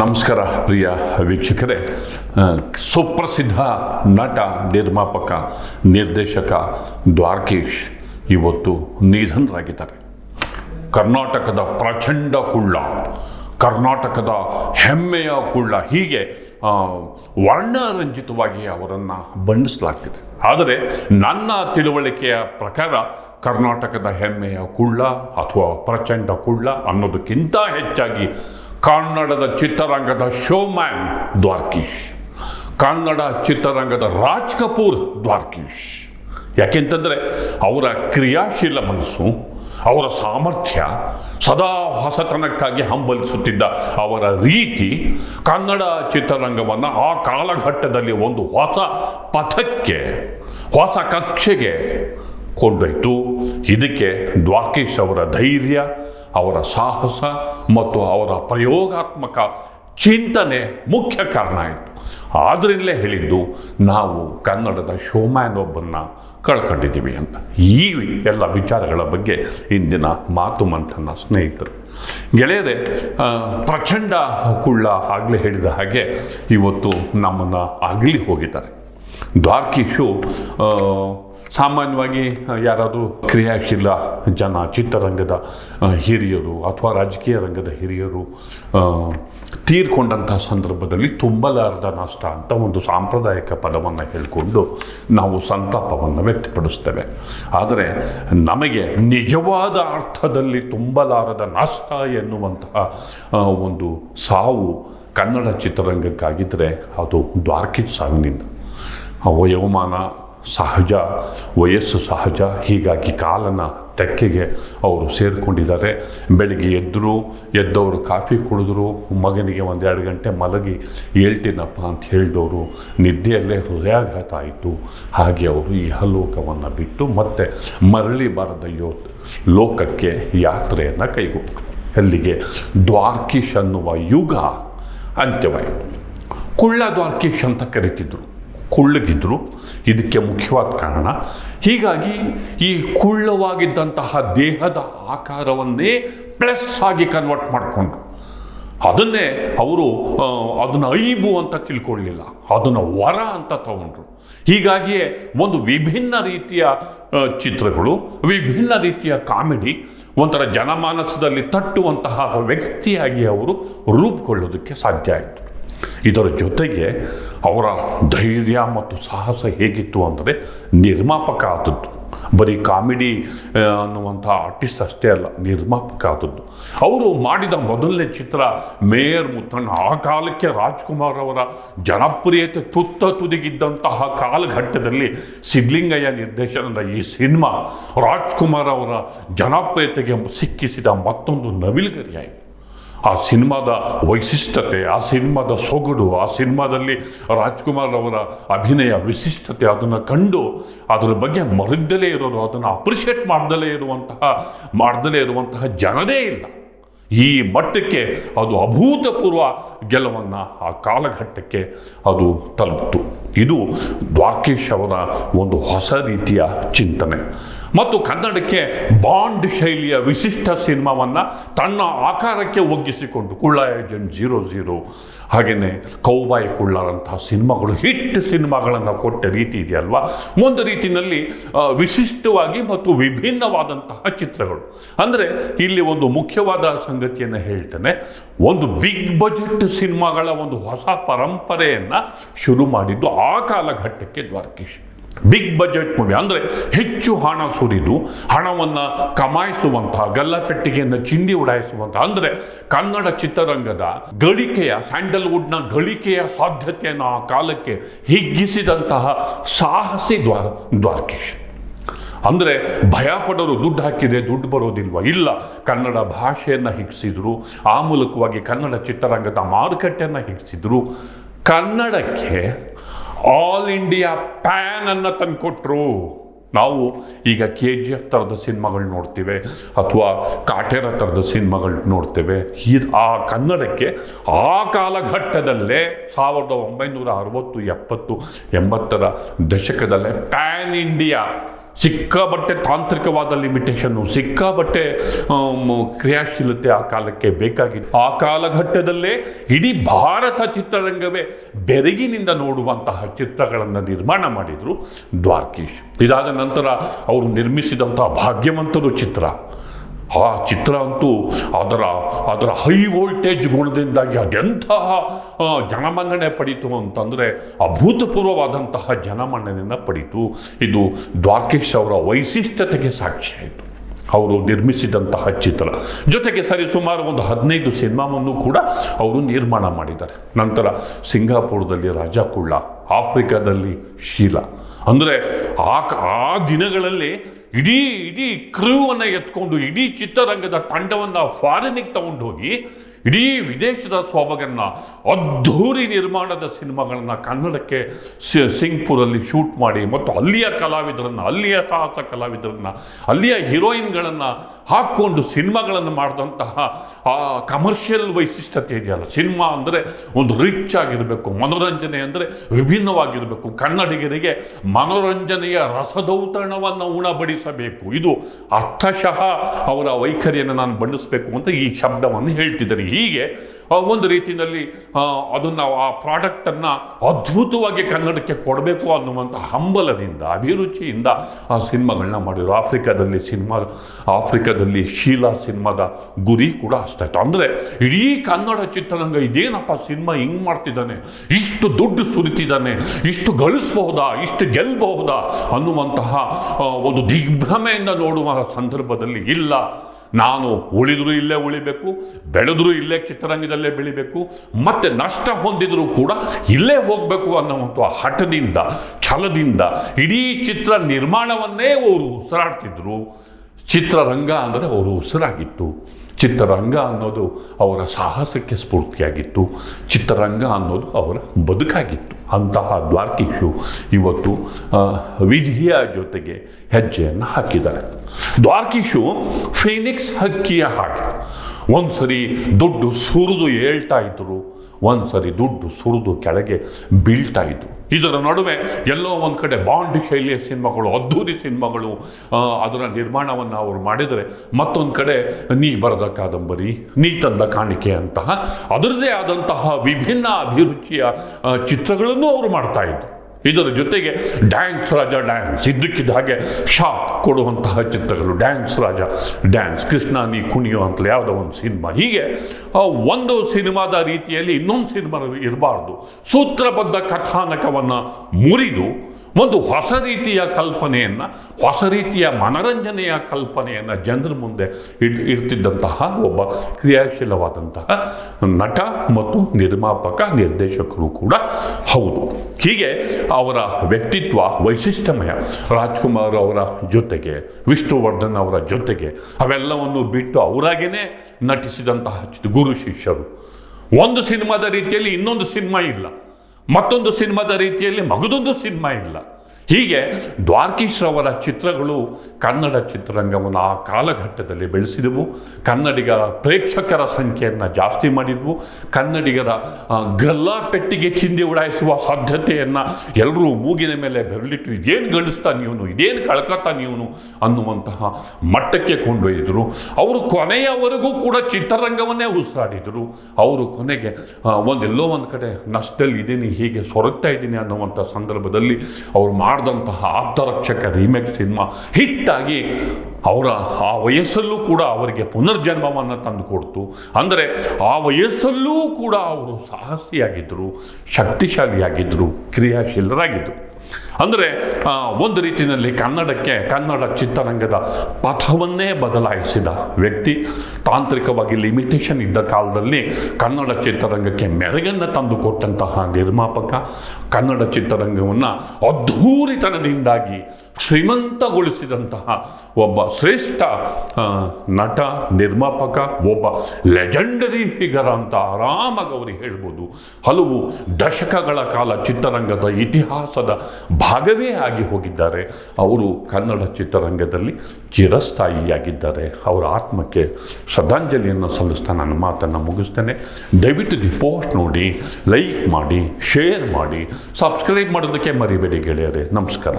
ನಮಸ್ಕಾರ ಪ್ರಿಯ ವೀಕ್ಷಕರೇ. ಸುಪ್ರಸಿದ್ಧ ನಟ, ನಿರ್ಮಾಪಕ, ನಿರ್ದೇಶಕ ದ್ವಾರಕೀಶ್ ಇವತ್ತು ನಿಧನರಾಗಿದ್ದಾರೆ. ಕರ್ನಾಟಕದ ಪ್ರಚಂಡ ಕುಳ್ಳ, ಕರ್ನಾಟಕದ ಹೆಮ್ಮೆಯ ಕುಳ್ಳ, ಹೀಗೆ ವರ್ಣರಂಜಿತವಾಗಿ ಅವರನ್ನು ಬಣ್ಣಿಸಲಾಗ್ತಿದೆ. ಆದರೆ ನನ್ನ ತಿಳುವಳಿಕೆಯ ಪ್ರಕಾರ ಕರ್ನಾಟಕದ ಹೆಮ್ಮೆಯ ಕುಳ್ಳ ಅಥವಾ ಪ್ರಚಂಡ ಕುಳ್ಳ ಅನ್ನೋದಕ್ಕಿಂತ ಹೆಚ್ಚಾಗಿ ಕನ್ನಡದ ಚಿತ್ರರಂಗದ ಶೋಮ್ಯಾನ್ ದ್ವಾರ್ಕೀಶ್. ಕನ್ನಡ ಚಿತ್ರರಂಗದ ರಾಜ್ ಕಪೂರ್ ದ್ವಾರ್ಕೀಶ್. ಯಾಕೆಂತಂದರೆ ಅವರ ಕ್ರಿಯಾಶೀಲ ಮನಸ್ಸು, ಅವರ ಸಾಮರ್ಥ್ಯ ಸದಾ ಹೊಸತನಕ್ಕಾಗಿ ಹಂಬಲಿಸುತ್ತಿದ್ದ ಅವರ ರೀತಿ ಕನ್ನಡ ಚಿತ್ರರಂಗವನ್ನು ಆ ಕಾಲಘಟ್ಟದಲ್ಲಿ ಒಂದು ಹೊಸ ಪಥಕ್ಕೆ, ಹೊಸ ಕಕ್ಷೆಗೆ ಕೊಂಡೊಯ್ತು. ಇದಕ್ಕೆ ದ್ವಾರ್ಕೀಶ್ ಅವರ ಧೈರ್ಯ ಅವರ ಸಾಹಸ ಮತ್ತು ಅವರ ಪ್ರಯೋಗಾತ್ಮಕ ಚಿಂತನೆ ಮುಖ್ಯ ಕಾರಣ ಆಯಿತು. ಆದ್ರಿಂದಲೇ ಹೇಳಿದ್ದು, ನಾವು ಕನ್ನಡದ ಶೋಮ್ಯಾನ್ ಒಬ್ಬನ್ನು ಕಳ್ಕೊಂಡಿದ್ದೀವಿ ಅಂತ. ಈ ಎಲ್ಲ ವಿಚಾರಗಳ ಬಗ್ಗೆ ಇಂದಿನ ಮಾತು ಮಂಥನ ಸ್ನೇಹಿತರು. ಗೆಳೆಯದೆ ಪ್ರಚಂಡ ಕುಳ್ಳ ಆಗಲೇ ಹೇಳಿದ ಹಾಗೆ ಇವತ್ತು ನಮ್ಮನ್ನು ಆಗಲಿ ಹೋಗಿದ್ದಾರೆ. ದ್ವಾರ್ಕೀಶು ಸಾಮಾನ್ಯವಾಗಿ ಯಾರಾದರೂ ಕ್ರಿಯಾಶೀಲ ಜನ ಚಿತ್ರರಂಗದ ಹಿರಿಯರು ಅಥವಾ ರಾಜಕೀಯ ರಂಗದ ಹಿರಿಯರು ತೀರ್ಕೊಂಡಂತಹ ಸಂದರ್ಭದಲ್ಲಿ ತುಂಬಲಾರದ ನಷ್ಟ ಅಂತ ಒಂದು ಸಾಂಪ್ರದಾಯಿಕ ಪದವನ್ನು ಹೇಳಿಕೊಂಡು ನಾವು ಸಂತಾಪವನ್ನು ವ್ಯಕ್ತಪಡಿಸ್ತೇವೆ. ಆದರೆ ನಮಗೆ ನಿಜವಾದ ಅರ್ಥದಲ್ಲಿ ತುಂಬಲಾರದ ನಷ್ಟ ಎನ್ನುವಂತಹ ಒಂದು ಸಾವು ಕನ್ನಡ ಚಿತ್ರರಂಗಕ್ಕಾಗಿದ್ದರೆ ಅದು ದ್ವಾರ್ಕಿತ್ ಸಾವಿನಿಂದ. ವಯೋಮಾನ ಸಹಜ, ವಯಸ್ಸು ಸಹಜ, ಹೀಗಾಗಿ ಕಾಲನ ತೆಕ್ಕೆಗೆ ಅವರು ಸೇರಿಕೊಂಡಿದ್ದಾರೆ. ಬೆಳಿಗ್ಗೆ ಎದ್ದರು ಎದ್ದವರು ಕಾಫಿ ಕುಡಿದ್ರು, ಮಗನಿಗೆ ಒಂದೆರಡು ಗಂಟೆ ಮಲಗಿ ಹೇಳ್ತೀನಪ್ಪ ಅಂತ ಹೇಳಿದವರು ನಿದ್ದೆಯಲ್ಲೇ ಹೃದಯಾಘಾತ ಆಯಿತು ಹಾಗೆ ಅವರು ಈ ಹಲೋಕವನ್ನು ಬಿಟ್ಟು ಮತ್ತೆ ಮರಳಿ ಬಾರದ ಯೋ ಲೋಕಕ್ಕೆ ಯಾತ್ರೆಯನ್ನು ಕೈಗೊಟ್ಟರು ಅಲ್ಲಿಗೆ ದ್ವಾರ್ಕೀಶ್ ಅನ್ನುವ ಯುಗ ಅಂತ್ಯವಾಯಿತು. ಕುಳ್ಳ ದ್ವಾರ್ಕೀಶ್ ಅಂತ ಕರಿತಿದ್ರು. ಕುಳ್ಳಗಿದ್ರು. ಇದಕ್ಕೆ ಮುಖ್ಯವಾದ ಕಾರಣ, ಹೀಗಾಗಿ ಈ ಕುಳ್ಳವಾಗಿದ್ದಂತಹ ದೇಹದ ಆಕಾರವನ್ನೇ ಪ್ಲಸ್ ಆಗಿ ಕನ್ವರ್ಟ್ ಮಾಡಿಕೊಂಡ್ರು ಅದನ್ನೇ ಅವರು ಅದನ್ನು ಐಬು ಅಂತ ತಿಳ್ಕೊಳ್ಳಿಲ್ಲ ಅದನ್ನು ವರ ಅಂತ ತಗೊಂಡ್ರು. ಹೀಗಾಗಿಯೇ ಒಂದು ವಿಭಿನ್ನ ರೀತಿಯ ಚಿತ್ರಗಳು, ವಿಭಿನ್ನ ರೀತಿಯ ಕಾಮಿಡಿ, ಒಂಥರ ಜನಮಾನಸದಲ್ಲಿ ತಟ್ಟುವಂತಹ ವ್ಯಕ್ತಿಯಾಗಿ ಅವರು ರೂಪುಗೊಳ್ಳೋದಕ್ಕೆ ಸಾಧ್ಯ ಆಯಿತು. ಇದರ ಜೊತೆಗೆ ಅವರ ಧೈರ್ಯ ಮತ್ತು ಸಾಹಸ ಹೇಗಿತ್ತು ಅಂದರೆ ನಿರ್ಮಾಪಕ ಆದದ್ದು. ಬರೀ ಕಾಮಿಡಿ ಅನ್ನುವಂಥ ಆರ್ಟಿಸ್ಟ್ ಅಷ್ಟೇ ಅಲ್ಲ, ನಿರ್ಮಾಪಕ ಆದದ್ದು. ಅವರು ಮಾಡಿದ ಮೊದಲನೇ ಚಿತ್ರ ಮೇಯರ್ ಮುತ್ತಣ್ಣ, ಆ ಕಾಲಕ್ಕೆ ರಾಜ್ಕುಮಾರ್ ಅವರ ಜನಪ್ರಿಯತೆ ತುತ್ತ ತುದಿಗಿದ್ದಂತಹ ಕಾಲಘಟ್ಟದಲ್ಲಿ ಸಿದ್ಲಿಂಗಯ್ಯ ನಿರ್ದೇಶನದ ಈ ಸಿನಿಮಾ ರಾಜ್ಕುಮಾರ್ ಅವರ ಜನಪ್ರಿಯತೆಗೆ ಸಿಕ್ಕಿಸಿದ ಮತ್ತೊಂದು ನವಿಲುಗರಿಯಾಯಿತು. ಆ ಸಿನಿಮಾದ ವೈಶಿಷ್ಟ್ಯತೆ, ಆ ಸಿನಿಮಾದ ಸೊಗಡು, ಆ ಸಿನಿಮಾದಲ್ಲಿ ರಾಜ್ಕುಮಾರ್ ಅವರ ಅಭಿನಯ ವಿಶಿಷ್ಟತೆ ಅದನ್ನು ಕಂಡು ಅದರ ಬಗ್ಗೆ ಮರಿದ್ದಲೇ ಇರೋರು, ಅದನ್ನು ಅಪ್ರಿಷಿಯೇಟ್ ಮಾಡ್ದಲೇ ಇರುವಂತಹ ಮಾಡ್ದಲೇ ಇರುವಂತಹ ಜನರೇ ಇಲ್ಲ. ಈ ಮಟ್ಟಕ್ಕೆ ಅದು ಅಭೂತಪೂರ್ವ ಗೆಲುವನ್ನು ಆ ಕಾಲಘಟ್ಟಕ್ಕೆ ಅದು ತಲುಪಿತು. ಇದು ದ್ವಾರ್ಕೇಶ್ ಅವರ ಒಂದು ಹೊಸ ರೀತಿಯ ಚಿಂತನೆ. ಮತ್ತು ಕನ್ನಡಕ್ಕೆ ಬಾಂಡ್ ಶೈಲಿಯ ವಿಶಿಷ್ಟ ಸಿನಿಮಾವನ್ನು ತನ್ನ ಆಕಾರಕ್ಕೆ ಒಗ್ಗಿಸಿಕೊಂಡು ಕುಳ್ಳ ಏಜೆಂಟ್ ಜೀರೋ ಜೀರೋ ಹಾಗೆಯೇ ಕೌಬಾಯಿ ಕುಳ್ಳರಂತಹ ಸಿನಿಮಾಗಳು ಹಿಟ್ ಸಿನಿಮಾಗಳನ್ನು ಕೊಟ್ಟ ರೀತಿ ಇದೆಯಲ್ವ? ಒಂದು ರೀತಿಯಲ್ಲಿ ವಿಶಿಷ್ಟವಾಗಿ ಮತ್ತು ವಿಭಿನ್ನವಾದಂತಹ ಚಿತ್ರಗಳು. ಅಂದರೆ ಇಲ್ಲಿ ಒಂದು ಮುಖ್ಯವಾದ ಸಂಗತಿಯನ್ನು ಹೇಳ್ತೇನೆ. ಒಂದು ಬಿಗ್ ಬಜೆಟ್ ಸಿನಿಮಾಗಳ ಒಂದು ಹೊಸ ಪರಂಪರೆಯನ್ನು ಶುರು ಮಾಡಿದ್ದು ಆ ಕಾಲಘಟ್ಟಕ್ಕೆ ದ್ವಾರಕೀಶ್. ಬಿಗ್ ಬಜೆಟ್ ಮೂವಿ ಅಂದರೆ ಹೆಚ್ಚು ಹಣ ಸುರಿದು, ಹಣವನ್ನು ಕಮಾಯಿಸುವಂತಹ, ಗಲ್ಲಪೆಟ್ಟಿಗೆಯನ್ನು ಚಿಂದಿ ಉಡಾಯಿಸುವಂತಹ. ಅಂದರೆ ಕನ್ನಡ ಚಿತ್ರರಂಗದ ಗಳಿಕೆಯ, ಸ್ಯಾಂಡಲ್ವುಡ್ನ ಗಳಿಕೆಯ ಸಾಧ್ಯತೆಯನ್ನು ಆ ಕಾಲಕ್ಕೆ ಹಿಗ್ಗಿಸಿದಂತಹ ಸಾಹಸಿ ದ್ವಾರ ದ್ವಾರಕೇಶ್. ಅಂದರೆ ಭಯ ಪಡೋರು ದುಡ್ಡು ಹಾಕಿದೆ ದುಡ್ಡು ಬರೋದಿಲ್ವ? ಇಲ್ಲ, ಕನ್ನಡ ಭಾಷೆಯನ್ನು ಹಿಗ್ಸಿದ್ರು, ಆ ಮೂಲಕವಾಗಿ ಕನ್ನಡ ಚಿತ್ರರಂಗದ ಮಾರುಕಟ್ಟೆಯನ್ನು ಹಿಗ್ಸಿದ್ರು. ಕನ್ನಡಕ್ಕೆ ಆಲ್ ಇಂಡಿಯಾ ಪ್ಯಾನ್ ಅನ್ನು ತಂದುಕೊಟ್ರು. ನಾವು ಈಗ ಕೆ ಜಿ ಎಫ್ ಥರದ ಸಿನಿಮಾಗಳು ನೋಡ್ತೇವೆ, ಅಥವಾ ಕಾಟೇರ ಥರದ ಸಿನಿಮಾಗಳು ನೋಡ್ತೇವೆ. ಈ ಆ ಕನ್ನಡಕ್ಕೆ ಆ ಕಾಲಘಟ್ಟದಲ್ಲೇ ಸಾವಿರದ ಒಂಬೈನೂರ ಅರವತ್ತು, ಎಪ್ಪತ್ತು, ಎಂಬತ್ತರ ದಶಕದಲ್ಲೇ ಪ್ಯಾನ್ ಇಂಡಿಯಾ ಸಿಕ್ಕಾಬಟ್ಟೆ ತಾಂತ್ರಿಕವಾದ ಲಿಮಿಟೇಷನ್ನು ಸಿಕ್ಕಾಬಟ್ಟೆ ಕ್ರಿಯಾಶೀಲತೆ ಆ ಕಾಲಕ್ಕೆ ಬೇಕಾಗಿತ್ತು. ಆ ಕಾಲಘಟ್ಟದಲ್ಲೇ ಇಡೀ ಭಾರತ ಚಿತ್ರರಂಗವೇ ಬೆರಗಿನಿಂದ ನೋಡುವಂತಹ ಚಿತ್ರಗಳನ್ನು ನಿರ್ಮಾಣ ಮಾಡಿದರು ದ್ವಾರ್ಕೀಶ್. ಇದಾದ ನಂತರ ಅವರು ನಿರ್ಮಿಸಿದಂತಹ ಭಾಗ್ಯವಂತರು ಚಿತ್ರ. ಆ ಚಿತ್ರ ಅಂತೂ ಅದರ ಅದರ ಹೈ ವೋಲ್ಟೇಜ್ ಗುಣದಿಂದಾಗಿ ಅದೆಂತಹ ಜನಮನ್ನಣೆ ಪಡೀತು ಅಂತಂದರೆ ಅಭೂತಪೂರ್ವವಾದಂತಹ ಜನಮನ್ನಣೆಯನ್ನು ಪಡೀತು. ಇದು ದ್ವಾರಕೇಶ್ ಅವರ ವೈಶಿಷ್ಟ್ಯತೆಗೆ ಸಾಕ್ಷಿ ಆಯಿತು. ಅವರು ನಿರ್ಮಿಸಿದಂತಹ ಚಿತ್ರ. ಜೊತೆಗೆ ಸರಿ ಸುಮಾರು ಒಂದು ಹದಿನೈದು ಸಿನಿಮಾವನ್ನು ಕೂಡ ಅವರು ನಿರ್ಮಾಣ ಮಾಡಿದ್ದಾರೆ. ನಂತರ ಸಿಂಗಾಪುರದಲ್ಲಿ ರಾಜಕುಳ್ಳ ಆಫ್ರಿಕಾದಲ್ಲಿ ಶೀಲಾ. ಅಂದರೆ ಆ ಆ ದಿನಗಳಲ್ಲಿ ಇಡೀ ಇಡೀ ಕ್ರೂವನ್ನು ಎತ್ಕೊಂಡು, ಇಡೀ ಚಿತ್ರರಂಗದ ತಂಡವನ್ನು ಫಾರಿನಿಗೆ ತಗೊಂಡು ಹೋಗಿ ಇಡೀ ವಿದೇಶದ ಸೊಬಗನ್ನು ಅದ್ಧೂರಿ ನಿರ್ಮಾಣದ ಸಿನಿಮಾಗಳನ್ನು ಕನ್ನಡಕ್ಕೆ ಸಿಂಗ್ಪುರಲ್ಲಿ ಶೂಟ್ ಮಾಡಿ, ಮತ್ತು ಅಲ್ಲಿಯ ಕಲಾವಿದರನ್ನು, ಅಲ್ಲಿಯ ಸಾಹಸ ಕಲಾವಿದರನ್ನು, ಅಲ್ಲಿಯ ಹೀರೋಯಿನ್ಗಳನ್ನು ಹಾಕ್ಕೊಂಡು ಸಿನಿಮಾಗಳನ್ನು ಮಾಡಿದಂತಹ ಆ ಕಮರ್ಷಿಯಲ್ ವೈಶಿಷ್ಟ್ಯತೆ ಇದೆಯಲ್ಲ. ಸಿನಿಮಾ ಅಂದರೆ ಒಂದು ರಿಚ್ ಆಗಿರಬೇಕು, ಮನೋರಂಜನೆ ಅಂದರೆ ವಿಭಿನ್ನವಾಗಿರಬೇಕು. ಕನ್ನಡಿಗರಿಗೆ ಮನೋರಂಜನೆಯ ರಸದೌತಣವನ್ನು ಉಣಬಡಿಸಬೇಕು. ಇದು ಅರ್ಥಶಃ ಅವರ ವೈಖರಿಯನ್ನು ನಾನು ಬಣ್ಣಿಸಬೇಕು ಅಂತ ಈ ಶಬ್ದವನ್ನು ಹೇಳ್ತಿದ್ದಾರೆ. ಹೀಗೆ ಒಂದು ರೀತಿಯಲ್ಲಿ ಅದನ್ನು ಆ ಪ್ರಾಡಕ್ಟನ್ನು ಅದ್ಭುತವಾಗಿ ಕನ್ನಡಕ್ಕೆ ಕೊಡಬೇಕು ಅನ್ನುವಂಥ ಹಂಬಲದಿಂದ, ಅಭಿರುಚಿಯಿಂದ ಆ ಸಿನಿಮಾಗಳನ್ನ ಮಾಡಿದರು. ಆಫ್ರಿಕಾದಲ್ಲಿ ಸಿನಿಮಾ, ಆಫ್ರಿಕಾದಲ್ಲಿ ಶೀಲಾ ಸಿನಿಮಾದ ಗುರಿ ಕೂಡ ಅಷ್ಟಾಯ್ತು ಅಂದರೆ ಇಡೀ ಕನ್ನಡ ಚಿತ್ರರಂಗ ಇದೇನಪ್ಪ ಸಿನಿಮಾ ಹಿಂಗೆ ಮಾಡ್ತಿದ್ದಾನೆ? ಇಷ್ಟು ದುಡ್ಡು ಸುರಿತಿದ್ದಾನೆ? ಇಷ್ಟು ಗಳಿಸಬಹುದಾ? ಇಷ್ಟು ಗೆಲ್ಲಬಹುದಾ ಅನ್ನುವಂತಹ ಒಂದು ದಿಗ್ಭ್ರಮೆಯಿಂದ ನೋಡುವ ಸಂದರ್ಭದಲ್ಲಿ ಇಲ್ಲ. ನಾನು ಉಳಿದರೂ ಇಲ್ಲೇ ಉಳಿಬೇಕು, ಬೆಳೆದರೂ ಇಲ್ಲೇ ಚಿತ್ರರಂಗದಲ್ಲೇ ಬೆಳಿಬೇಕು, ಮತ್ತು ನಷ್ಟ ಹೊಂದಿದರೂ ಕೂಡ ಇಲ್ಲೇ ಹೋಗಬೇಕು ಅನ್ನುವಂಥ ಹಠದಿಂದ, ಛಲದಿಂದ ಇಡೀ ಚಿತ್ರ ನಿರ್ಮಾಣವನ್ನೇ ಅವರು ಉಸಿರಾಡ್ತಿದ್ರು. ಚಿತ್ರರಂಗ ಅಂದರೆ ಅವರು ಉಸಿರಾಗಿತ್ತು. ಚಿತ್ರರಂಗ ಅನ್ನೋದು ಅವರ ಸಾಹಸಕ್ಕೆ ಸ್ಫೂರ್ತಿಯಾಗಿತ್ತು. ಚಿತ್ರರಂಗ ಅನ್ನೋದು ಅವರ ಬದುಕಾಗಿತ್ತು. ಅಂತಹ ದ್ವಾರ್ಕೀಶು ಇವತ್ತು ವಿಧಿಯ ಜೊತೆಗೆ ಹೆಜ್ಜೆಯನ್ನು ಹಾಕಿದ್ದಾರೆ. ದ್ವಾರ್ಕೀಶು ಫೀನಿಕ್ಸ್ ಹಕ್ಕಿಯ ಹಾಗೆ. ಒಂದ್ಸರಿ ದುಡ್ಡು ಸುರಿದು ಏಳ್ತಾ ಇದ್ರು ಒಂದ್ಸರಿ ದುಡ್ಡು ಸುರಿದು ಕೆಳಗೆ ಬೀಳ್ತಾ ಇದ್ದು ಇದರ ನಡುವೆ ಎಲ್ಲೋ ಒಂದು ಕಡೆ ಬಾಂಡ್ ಶೈಲಿಯ ಸಿನಿಮಾಗಳು, ಅದ್ಧೂರಿ ಸಿನಿಮಾಗಳು ಅದರ ನಿರ್ಮಾಣವನ್ನು ಅವರು ಮಾಡಿದರೆ ಮತ್ತೊಂದು ಕಡೆ ನೀ ಬರೆದ ಕಾದಂಬರಿ, ನೀ ತಂದ ಕಾಣಿಕೆ ಅಂತಹ ಅದರದೇ ಆದಂತಹ ವಿಭಿನ್ನ ಅಭಿರುಚಿಯ ಚಿತ್ರಗಳನ್ನು ಅವರು ಮಾಡ್ತಾ ಇದ್ರು. ಇದರ ಜೊತೆಗೆ ಡ್ಯಾನ್ಸ್ ರಾಜ ಡ್ಯಾನ್ಸ್. ಇದ್ದಕ್ಕಿದ್ದ ಹಾಗೆ ಶಾಕ್ ಕೊಡುವಂತಹ ಚಿತ್ರಗಳು. ಡ್ಯಾನ್ಸ್ ರಾಜ, ಡ್ಯಾನ್ಸ್. ಕೃಷ್ಣ, ನೀ ಕುಣಿಯೋ ಅಂತ ಯಾವುದೋ ಒಂದು ಸಿನಿಮಾ. ಹೀಗೆ ಒಂದು ಸಿನಿಮಾದ ರೀತಿಯಲ್ಲಿ ಇನ್ನೊಂದು ಸಿನಿಮಾ ಇರಬಾರ್ದು. ಸೂತ್ರಬದ್ಧ ಕಥಾನಕವನ್ನು ಮುರಿದು ಒಂದು ಹೊಸ ರೀತಿಯ ಕಲ್ಪನೆಯನ್ನು, ಹೊಸ ರೀತಿಯ ಮನರಂಜನೆಯ ಕಲ್ಪನೆಯನ್ನು ಜನರ ಮುಂದೆ ಇಟ್, ಇಡ್ತಿದ್ದಂತಹ ಒಬ್ಬ ಕ್ರಿಯಾಶೀಲವಾದಂತಹ ನಟ ಮತ್ತು ನಿರ್ಮಾಪಕ, ನಿರ್ದೇಶಕರು ಕೂಡ ಹೌದು. ಹೀಗೆ ಅವರ ವ್ಯಕ್ತಿತ್ವ ವೈಶಿಷ್ಟ್ಯಮಯ. ರಾಜ್ಕುಮಾರ್ ಅವರ ಜೊತೆಗೆ, ವಿಷ್ಣುವರ್ಧನ್ ಅವರ ಜೊತೆಗೆ ಅವೆಲ್ಲವನ್ನು ಬಿಟ್ಟು ಅವರಾಗೇ ನಟಿಸಿದಂತಹ ಗುರು ಶಿಷ್ಯರು. ಒಂದು ಸಿನಿಮಾದ ರೀತಿಯಲ್ಲಿ ಇನ್ನೊಂದು ಸಿನಿಮಾ ಇಲ್ಲ. ಮತ್ತೊಂದು ಸಿನಿಮಾದ ರೀತಿಯಲ್ಲಿ ಮಗದೊಂದು ಸಿನಿಮಾ ಇಲ್ಲ. ಹೀಗೆ ದ್ವಾರಕೀಶ್ ಅವರ ಚಿತ್ರಗಳು ಕನ್ನಡ ಚಿತ್ರರಂಗವನ್ನು ಆ ಕಾಲಘಟ್ಟದಲ್ಲಿ ಬೆಳೆಸಿದವು. ಕನ್ನಡಿಗರ ಪ್ರೇಕ್ಷಕರ ಸಂಖ್ಯೆಯನ್ನು ಜಾಸ್ತಿ ಮಾಡಿದ್ವು. ಕನ್ನಡಿಗರ ಗಲ್ಲ ಪೆಟ್ಟಿಗೆ ಚಿಂದಿ ಉಡಾಯಿಸುವ ಸಾಧ್ಯತೆಯನ್ನು ಎಲ್ಲರೂ ಮೂಗಿನ ಮೇಲೆ ಬೆರಳಿಟ್ಟು ಇದೇನು ಗಳಿಸ್ತಾ ನೀವನು, ಇದೇನು ಕಳ್ಕತ್ತಾ ನೀವನು ಅನ್ನುವಂತಹ ಮಟ್ಟಕ್ಕೆ ಕೊಂಡೊಯ್ದರು ಅವರು ಕೊನೆಯವರೆಗೂ ಕೂಡ ಚಿತ್ರರಂಗವನ್ನೇ ಉಸಿರಾಡಿದರು. ಅವರು ಕೊನೆಗೆ ಒಂದೆಲ್ಲೋ ಒಂದು ಕಡೆ ನಷ್ಟದಲ್ಲಿ ಇದ್ದೀನಿ ಹೀಗೆ ಸೊರಗ್ತಾ ಇದ್ದೀನಿ ಅನ್ನುವಂಥ ಸಂದರ್ಭದಲ್ಲಿ ಅವರು ಮಾಡಿದಂತಹ ಆಪ್ತರಕ್ಷಕ ರೀಮೇಕ್ ಸಿನಿಮಾ ಹಿಟ್ಟಾಗಿ ಅವರ ಆ ವಯಸ್ಸಲ್ಲೂ ಕೂಡ ಅವರಿಗೆ ಪುನರ್ಜನ್ಮವನ್ನು ತಂದು ಕೊಡ್ತು. ಅಂದರೆ ಆ ವಯಸ್ಸಲ್ಲೂ ಕೂಡ ಅವರು ಸಾಹಸಿಯಾಗಿದ್ದರು ಶಕ್ತಿಶಾಲಿಯಾಗಿದ್ದರು ಕ್ರಿಯಾಶೀಲರಾಗಿದ್ದರು ಅಂದರೆ ಒಂದು ರೀತಿಯಲ್ಲಿ ಕನ್ನಡಕ್ಕೆ ಕನ್ನಡ ಚಿತ್ರರಂಗದ ಪಥವನ್ನೇ ಬದಲಾಯಿಸಿದ ವ್ಯಕ್ತಿ, ತಾಂತ್ರಿಕವಾಗಿ ಲಿಮಿಟೇಷನ್ ಇದ್ದ ಕಾಲದಲ್ಲಿ ಕನ್ನಡ ಚಿತ್ರರಂಗಕ್ಕೆ ಮೆರಗನ್ನು ತಂದುಕೊಟ್ಟಂತಹ ನಿರ್ಮಾಪಕ, ಕನ್ನಡ ಚಿತ್ರರಂಗವನ್ನು ಅದ್ಧೂರಿತನದಿಂದಾಗಿ ಶ್ರೀಮಂತಗೊಳಿಸಿದಂತಹ ಒಬ್ಬ ಶ್ರೇಷ್ಠ ನಟ, ನಿರ್ಮಾಪಕ, ಒಬ್ಬ ಲೆಜೆಂಡರಿ ಫಿಗರ್ ಅಂತ ಆರಾಮಾಗಿ ಅವರು ಹೇಳ್ಬೋದು. ಹಲವು ದಶಕಗಳ ಕಾಲ ಚಿತ್ರರಂಗದ ಇತಿಹಾಸದ ಭಾಗವೇ ಆಗಿ ಹೋಗಿದ್ದಾರೆ. ಅವರು ಕನ್ನಡ ಚಿತ್ರರಂಗದಲ್ಲಿ ಚಿರಸ್ಥಾಯಿಯಾಗಿದ್ದಾರೆ. ಅವರ ಆತ್ಮಕ್ಕೆ ಶ್ರದ್ಧಾಂಜಲಿಯನ್ನು ಸಲ್ಲಿಸ್ತಾ ನನ್ನ ಮಾತನ್ನು ಮುಗಿಸ್ತೇನೆ. ದಯವಿಟ್ಟು ದಿ ಪೋಸ್ಟ್ ನೋಡಿ ಲೈಕ್ ಮಾಡಿ ಶೇರ್ ಮಾಡಿ ಸಬ್ಸ್ಕ್ರೈಬ್ ಮಾಡೋದಕ್ಕೆ ಮರಿಬೇಡಿ ಗೆಳೆಯರೆ. ನಮಸ್ಕಾರ.